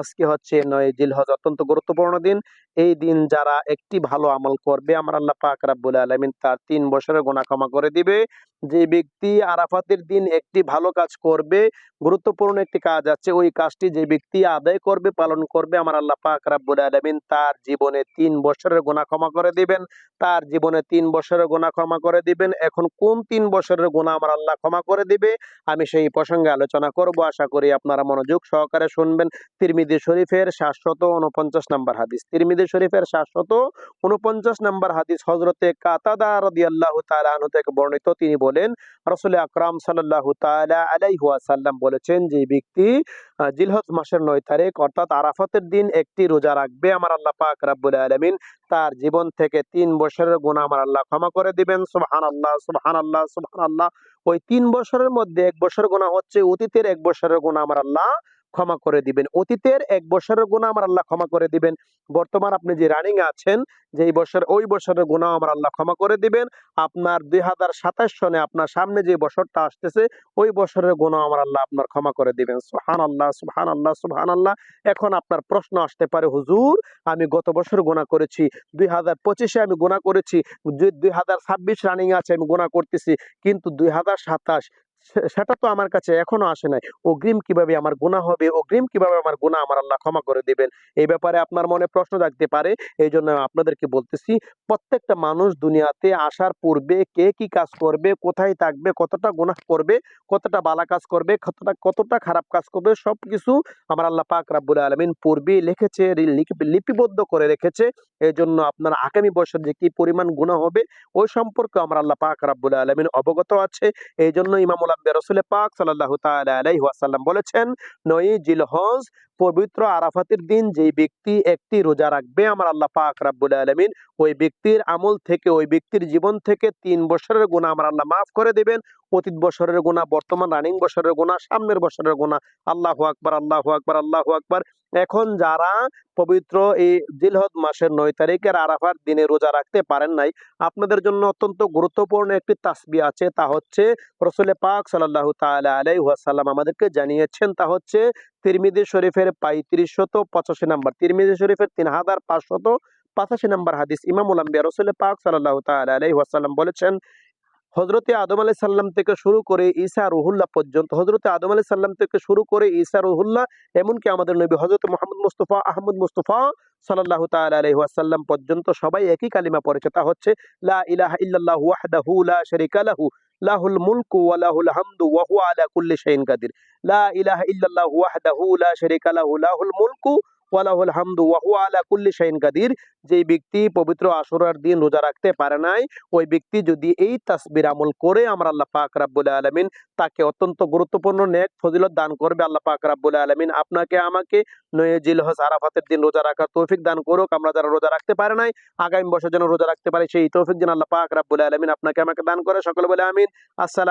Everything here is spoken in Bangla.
আজকে হচ্ছে নয় জিলহজ অত্যন্ত গুরুত্বপূর্ণ দিন। এই দিন যারা একটি ভালো আমল করবে, আমার আল্লাহ পাক রাব্বুল আলামিন তার তিন বছরের গোনা ক্ষমা করে দিবে। যে ব্যক্তি আরাফাতের দিন একটি ভালো কাজ করবে, গুরুত্বপূর্ণ একটি কাজ আছে, ওই কাজটি যে ব্যক্তি আদায় করবে, পালন করবে, আমার আল্লাহ পাক রাব্বুল আলামিন তার জীবনে তিন বছরের গোনা ক্ষমা করে দিবেন। তার জীবনে তিন বছরের গোনা ক্ষমা করে দিবেন। এখন কোন তিন বছরের গোনা আমার আল্লাহ ক্ষমা করে দিবে, আমি সেই প্রসঙ্গে আলোচনা করব। আশা করি আপনারা মনোযোগ সহকারে শুনবেন। তিরমিদি শরীফের সাতশত উনপঞ্চাশ নম্বর হাদিস। তিরমিদি শরীফের সাতশত উনপঞ্চাশ নম্বর হাদিস হজরতে কাতাদা রদিয়াল্লাহু তাআলা আনহু থেকে বর্ণিত। তিনি বলেন, রাসূল আকরাম সাল্লাল্লাহু তাআলা আলাইহি ওয়াসাল্লাম বলেছেন যে, ব্যক্তি জিলহজ মাসের নয় তারিখ অর্থাৎ আরাফাতের দিন একটি রোজা রাখবে আমার আল্লাহ পাক রাব্বুল আলামিন। তার জীবন থেকে তিন বছরের গুনাহ আমার আল্লাহ ক্ষমা করে দিবেন। সুবহানাল্লাহ সুবহানাল্লাহ সুবহানাল্লাহ। ওই তিন বছরের মধ্যে এক বছর গুনাহ হচ্ছে, অতীতের এক বছরের গুনাহ আমার আল্লাহ ক্ষমা করে দিবেন। অতীতের এক বছরের গুনাহ আমার আল্লাহ ক্ষমা করে দিবেন। বর্তমান আপনি যে রানিং আছেন, যে এই বছর, ওই বছরের গুনাহ আমার আল্লাহ ক্ষমা করে দিবেন। আপনার দুই হাজার সাতাশ সনে আপনার সামনে যে বছরটা আসতেছে, ওই বছরের গুনাহ আমার আল্লাহ আপনার ক্ষমা করে দিবেন। সুহান আল্লাহ সুহান আল্লাহ সুহান আল্লাহ এখন আপনার প্রশ্ন আসতে পারে, হুজুর, আমি গত বছর গোনা করেছি, দুই হাজার পঁচিশে আমি গোনা করেছি দুই হাজার ছাব্বিশ রানিং আছে, আমি গোনা করতেছি, কিন্তু দুই হাজার সাতাশ সেটা তো আমার কাছে এখনও আসে নাই। অগ্রিম কীভাবে আমার গুণা হবে? অগ্রিম কীভাবে আমার গুণা আমার আল্লাহ ক্ষমা করে দিবেন? এই ব্যাপারে আপনার মনে প্রশ্ন জাগতে পারে। এই জন্য আপনাদেরকে বলতেছি, প্রত্যেকটা মানুষ দুনিয়াতে আসার পূর্বে কে কি কাজ করবে, কোথায় থাকবে, কতটা গুনাহ করবে, কতটা বালা কাজ করবে, কতটা কতটা খারাপ কাজ করবে, সবকিছু আমার আল্লাহ পাক রাব্বুল আলামিন পূর্বেই লিখেছে লিপিবদ্ধ করে রেখেছে। এই জন্য আপনার আগামী বছর যে কি পরিমাণ গুনাহ হবে, ওই সম্পর্কে আমার আল্লাহ পাক রাব্বুল আলামিন অবগত আছে। এই জন্য ইমামুল আম্বিয়া রসুল পাক সাল্লাহ তালাই ওয়াসাল্লাম বলেছেন নয় জিলহজ পবিত্র আরাফাতের দিন, যেই ব্যক্তি একটি রোজা রাখবে, আমার আল্লাহ পাক রাব্বুল আলামিন ওই ব্যক্তির আমল থেকে, ওই ব্যক্তির জীবন থেকে তিন বছরের গুনাহ আমার আল্লাহ মাফ করে দিবেন। অতীত বছরের গুনাহ, বর্তমান রানিং বছরের গুনাহ, সামনের বছরের গুনাহ। আল্লাহু আকবার আল্লাহু আকবার আল্লাহু আকবার। এখন যারা পবিত্র এই জিলহজ মাসের নয় তারিখের আরাফার দিনে রোজা রাখতে পারেন নাই, আপনাদের জন্য অত্যন্ত গুরুত্বপূর্ণ একটি তাসবি আছে। তা হচ্ছে, রসুলে পাক সাল্লাহ তাআলা আলাইহি ওয়াসাল্লাম আমাদেরকে জানিয়েছেন, তা হচ্ছে তিরমিজি শরীফের পঁয়ত্রিশশত পঁচাশি নাম্বার। তিরমিজি শরীফের তিন হাজার পাঁচশত পঁচাশি নাম্বার হাদিস ইমামুল আম্বিয়া রসুলে পাক সাল্লাহ আলাইহি ওয়াসাল্লাম বলেছেন হজরতে আদম আলাই সাল্লাম থেকে শুরু করে ঈসা রুহুল্লাহ পর্যন্ত হজরতে আদম আলাই সাল্লাম থেকে শুরু করে ঈসা রুহুল্লাহ, এমনকি আমাদের নবী হজরত মোহাম্মদ মুস্তফা, আহমদ মুস্তফা আলাইহি ওয়াসাল্লাম পর্যন্ত সবাই একই কালিমা পড়েছে। তা হচ্ছে, লা ইলাহা ইল্লাল্লাহু ওয়াহদাহু লা শারীকা লাহু। লাহুল মুলকু ওয়া লাহুল হামদু ওয়া হুয়া আলা কুল্লি শাইইন কাদির। লা ইলাহা ইল্লাল্লাহু ওয়াহদাহু লা শারীকা লাহু, লাহুল মুলকু ওয়া লাহুল হামদু কুল্লি শাইইন কাদির। যেই ব্যক্তি পবিত্র দিন রোজা রাখতে পারে নাই, ওই ব্যক্তি যদি এই তাসবির আমল করে আমরা আল্লাহ পাক রাব্বুল আলামিন তাকে অত্যন্ত গুরুত্বপূর্ণ নেক ফজিলত দান করবে, আল্লাহ পাক রাব্বুল আলামিন আপনাকে আমাকে নয়ে জিলহজ আরাফাতের দিন রোজা রাখার তৌফিক দান করুক। আমরা যারা রোজা রাখতে পারে নাই, আগামী বছর যেন রোজা রাখতে পারে, সেই তৌফিক যেন আল্লাহ পাক রাব্বুল আলামিন আপনাকে আমাকে দান করে। সকলে বলে আমিন। আসসালাম